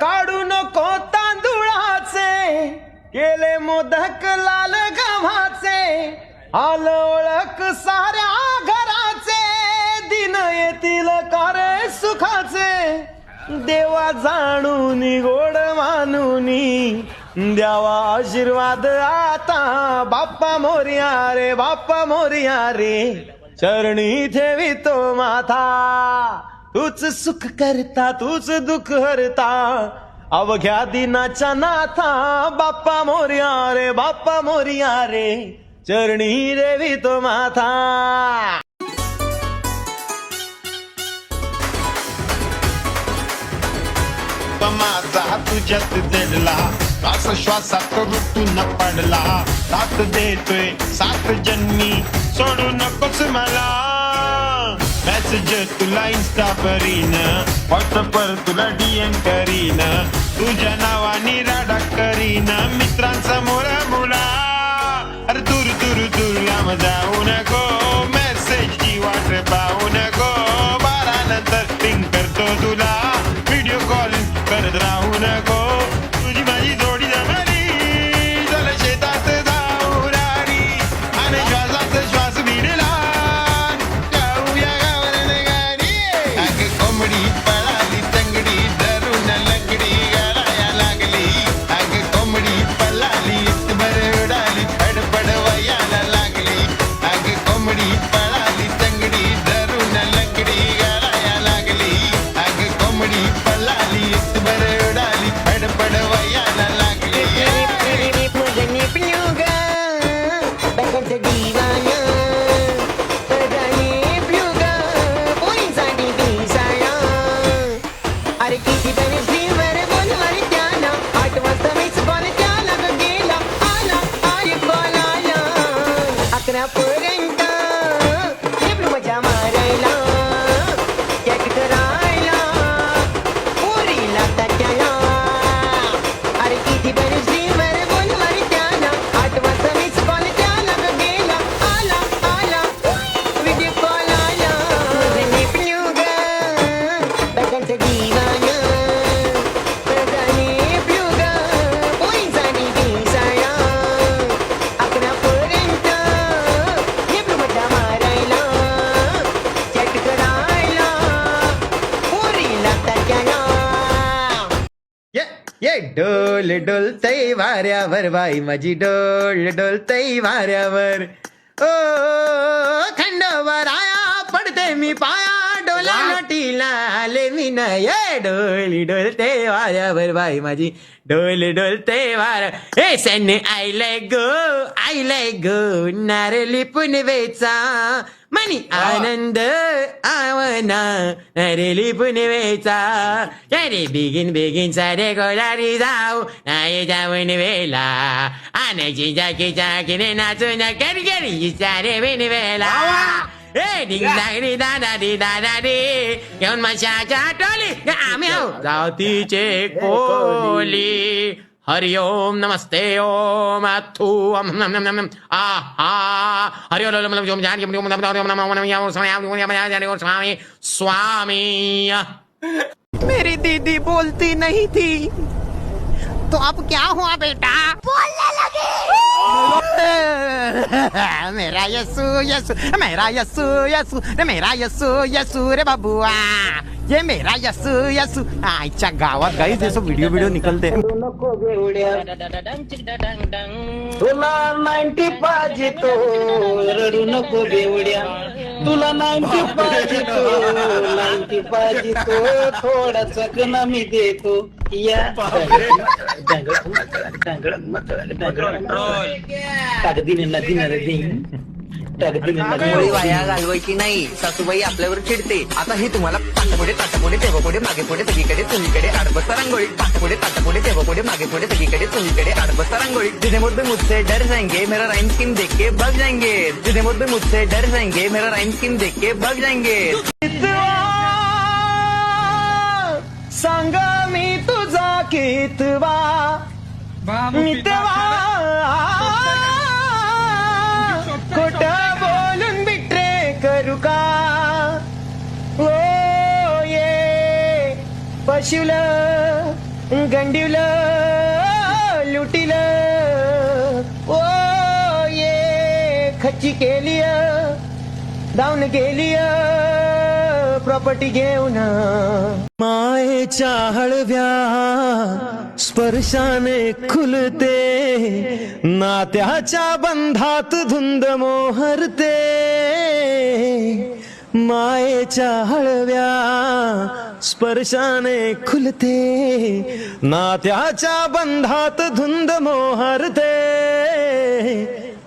काढू नको तांदुळाचे. केले मोदक लाल गव्हाचे. आल ओळख साऱ्या घराचे. दिन येतील कारे सुखाचे. देवा जाणून गोड मानून. द्यावा आशीर्वाद आता. बाप्पा मोरिया रे बाप्पा मोरिया रे. चरणी ठेवी तो माथा. तूच सुख करता तूच दुःख हरता. अवघ्या दिनाच्या नाथा बाप्पा मोर्या रे बाप्पा मोर्या रे. चरणी देवितो माथा. माझा तुझ्यात जडला. श्वास श्वासात ऋतून पडला. साथ देतोय सात जन्मी सोडू नकोस मला. मेसेज तुला इन्स्टा करीन व्हॉट्सअपवर तुला डीएम करीन. तुझ्या नावानी राडा करीन. मित्रांसमोर मुला. अरे दूर दूर दूर लांब जाऊ नको. मेसेजची वाट पाहू नको. बारा नंतर पिंग करतो तुला. व्हिडिओ कॉल करत राहू नको. ये डोल डोलतय वाऱ्यावर बाई माझी डोल डोलतय वाऱ्यावर. ओ खंडोवर आया पडते मी पाया डोला नटीला आले मी ना. ये डोली डोलते वाऱ्यावर बाई माझी डोल डोलते वाऱ्या. हे सन्ने आईलाय गो आईलाय गो नारली पुनवेचा. मनी आनंद आवना नरेली पुनवेचा अरे बेगीन बेगीन सारे गोदारी जाऊ नाही जाऊन वेला आणायची जाकी जाकीने नाचून करगरी सारे बिनवेला ए डिंग डांगडी दादा डी दादा डी घेऊन मशाच्या टोली आम्ही आहो जातीचे कोली हरि ओम नमस्ते ओम अथू ओम नम आहा हरि ओम नम स्वामी स्वामी मेरी दीदी बोलती नहीं थी तो अब क्या हुआ बेटा? बोलने लगी। मेरा यसु यसु मेरा यसु यसु रे मेरा यसु यसु रे बाबुआ। ये मेरा यसु यसु आईच्या गावात गाईच जसं व्हिडिओ व्हिडिओ निकलते. तुला नाईन्टी पाहिजे तो रडू नको बेवड्या. तुला नाईन्टी पाहिजे तो नाईन्टी पाहिजे तो थोडा चकना मी देतो. नदी वाया घालवायची चिडते आता हे तुम्हाला ताटपुढे तेव्हापुढे मागे पुढे मागे पुढे सगळीकडे चुलीकडे आडबस्ता रांगोळी जिथे मुद्दे मुझसे डर जाएँगे मेरा राइम स्कीम देख जाएँगे जिथे मुद्दे मुझसे डर जाएँगे मेरा राइम स्कीम देख के भाग जाएँगे मितवा मितवा. खोट बोलून बिट्रे करू का? ओ ये. पशुलं गंडिवलं लुटिलं. ओ ये. खच्ची केलीय धावून गेलीय. प्रॉपर्टी घेऊन. मायेच्या हळव्या स्पर्शाने खुलते नात्याच्या बंधात धुंद मोहरते. मायेच्या हळव्या स्पर्शाने खुलते नात्याच्या बंधात धुंद मोहरते.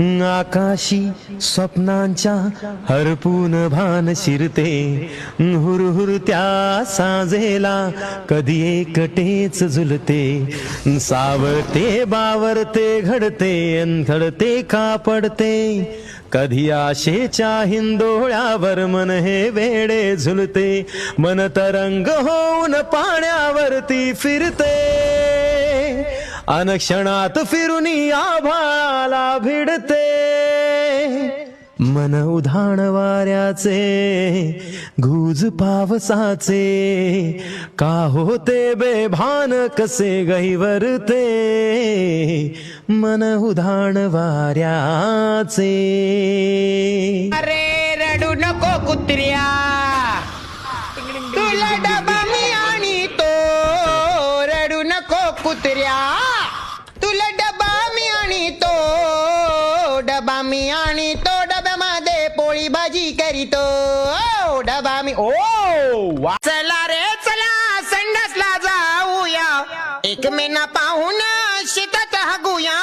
आकाशी स्वप्नांच्या हरपून भान शिरते. हुरहुर त्या साजेला कधी एकटेच झुलते. सावरते बावरते घडते अंथडते का पडते. कधी आशेच्या हिंदोळ्यावर मन हे वेडे झुलते. मन तरंग होऊन पाण्यावरती फिरते. अनक्षणात फिरून आभाळाला भिडते. मन उधाण वाऱ्याचे घुज पावसाचे का होते बेभान कसे गैवरते. मन उधाण वाऱ्याचे. अरे रडू नको कुत्र्या. तुला डबा मी आणि तो रडू नको कुत्र्या. तो डबा मी आणि तो डब्यामध्ये पोळी भाजी करीतो. ओ, डबा मी ओ वा. चला रे चला संडासला जाऊया. एक महिना पाहून शेतात हागूया.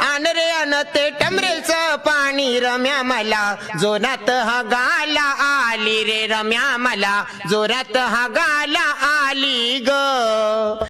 आण रे अन ते टमरेच पाणी रम्या मला. जोरात हा गाला आली रे रम्या मला. जोरात हा गाला आली ग.